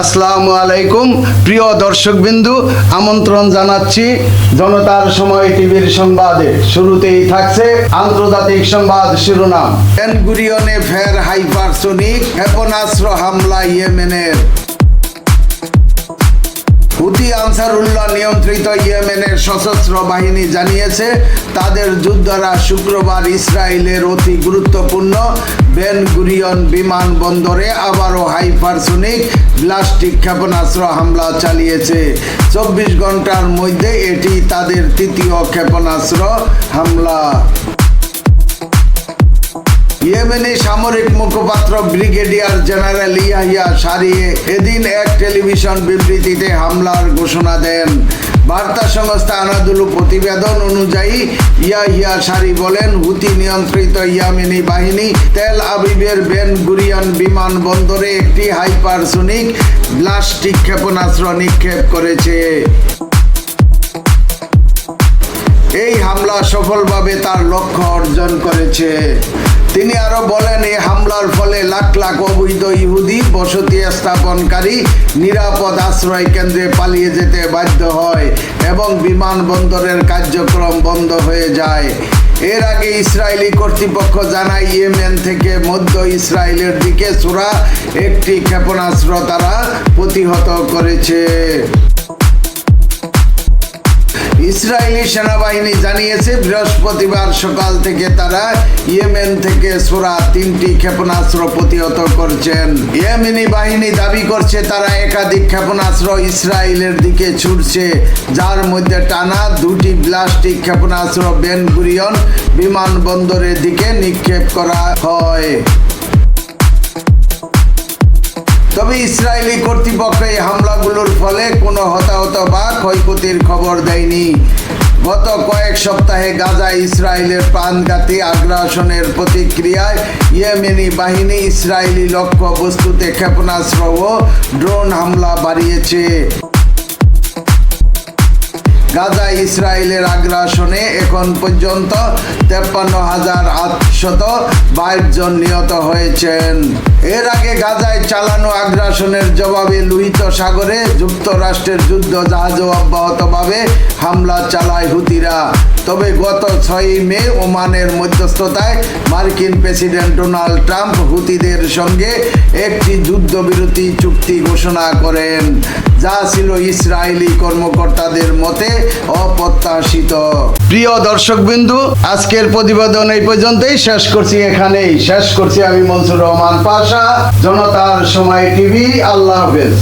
আসসালামু আলাইকুম। প্রিয় দর্শকবিন্দু, আমন্ত্রণ জানাচ্ছি জনতার সময় টিভির সংবাদে। শুরুতেই থাকছে আন্তর্জাতিক সংবাদ শিরোনাম। এনগুরিয়নে ফের হাইপারসোনিক ক্ষেপণাস্ত্র হামলা ইয়েমেনের। হুতি আনসারুল্লাহ নিয়ন্ত্রিত ইয়েমেনের সশস্ত্র বাহিনী জানিয়েছে, তাদের যুদ্ধরা শুক্রবার ইসরায়েলের অতি গুরুত্বপূর্ণ বেন গুরিয়ন বিমানবন্দরে আবারও হাইপারসোনিক ব্লাস্টিক ক্ষেপণাস্ত্র হামলা চালিয়েছে। চব্বিশ ঘণ্টার মধ্যে এটি তাদের তৃতীয় ক্ষেপণাস্ত্র হামলা। ইয়েমেনি সামরিক মুখপাত্র ব্রিগেডিয়ার জেনারেল ইয়াহিয়া সারিয়ে এদিন এক টেলিভিশন বিবৃতিতে হামলার ঘোষণা দেন। বার্তা সংস্থা আনাদুলু প্রতিবেদন অনুযায়ী ইয়াহিয়া সারি বলেন, হুতি নিয়ন্ত্রিত ইয়ামেনি বাহিনী তেল আবিবের বেন গুরিয়ান বিমানবন্দরে একটি হাইপারসোনিক ব্লাস্টিক ক্ষেপণাস্ত্র নিক্ষেপ করেছে। এই হামলা সফলভাবে তার লক্ষ্য অর্জন করেছে। তিনি আরও বলেন এই হামলার ফলে লাখ লাখ অবৈধ ইহুদি বসতি স্থাপনকারী নিরাপদ আশ্রয় কেন্দ্রে পালিয়ে যেতে বাধ্য হয় এবং বিমানবন্দরের কার্যক্রম বন্ধ হয়ে যায়। এর আগে ইসরায়েলি কর্তৃপক্ষ জানায়, ইয়েমেন থেকে মধ্য ইসরায়েলের দিকে ছোড়া একটি ক্ষেপণাস্ত্র তারা প্রতিহত করেছে। ইসরায়েলি সেনাবাহিনী জানিয়েছে বৃহস্পতিবার সকাল থেকে তারা ইয়েমেন থেকে সোরা তিনটি ক্ষেপণাস্ত্র প্রতিহত করছেন। ইয়েমেনি বাহিনী দাবি করছে তারা একাধিক ক্ষেপণাস্ত্র ইসরায়েলের দিকে ছুটছে যার মধ্যে টানা দুটি ব্লাস্টিক ক্ষেপণাস্ত্র বেনগুরিয়ন বিমানবন্দরের দিকে নিক্ষেপ করা হয়। তবে ইসরায়েলি কর্তৃপক্ষ এই হামলাগুলোর ফলে কোনো হতাহত বা ক্ষয়ক্ষতির খবর দেয়নি। গত কয়েক সপ্তাহে গাজা ইসরায়েলের প্রাণঘাতী আগ্রাসনের প্রতিক্রিয়ায় ইয়েমেনি বাহিনী ইসরায়েলি লক্ষ্য বস্তুতে ক্ষেপণাস্ত্র ও ড্রোন হামলা বাড়িয়েছে। গাজা ইসরায়েলের আগ্রাসনে এখন পর্যন্ত তেপ্পান্ন হাজার আটশত বাইশ জন নিহত হয়েছেন। এর আগে গাজায় চালানো আগ্রাসনের জবাবে লোহিত সাগরে যুক্তরাষ্ট্রের যুদ্ধ জাহাজও অব্যাহতভাবে হামলা চালায় হুতিরা। তবে গত ছয়ই মে ওমানের মধ্যস্থতায় মার্কিন প্রেসিডেন্ট ডোনাল্ড ট্রাম্প হুতিদের সঙ্গে একটি যুদ্ধবিরতি চুক্তি ঘোষণা করেন, যা ছিল ইসরায়েলি কর্মকর্তাদের মতে অপ্রত্যাশিত। প্রিয় দর্শক বিন্দু আজকের প্রতিবেদন এই পর্যন্তই। শেষ করছি এখানেই। শেষ করছি আমি মনসুর রহমান পাশা, জনতার সময় টিভি। আল্লাহ হাফেজ।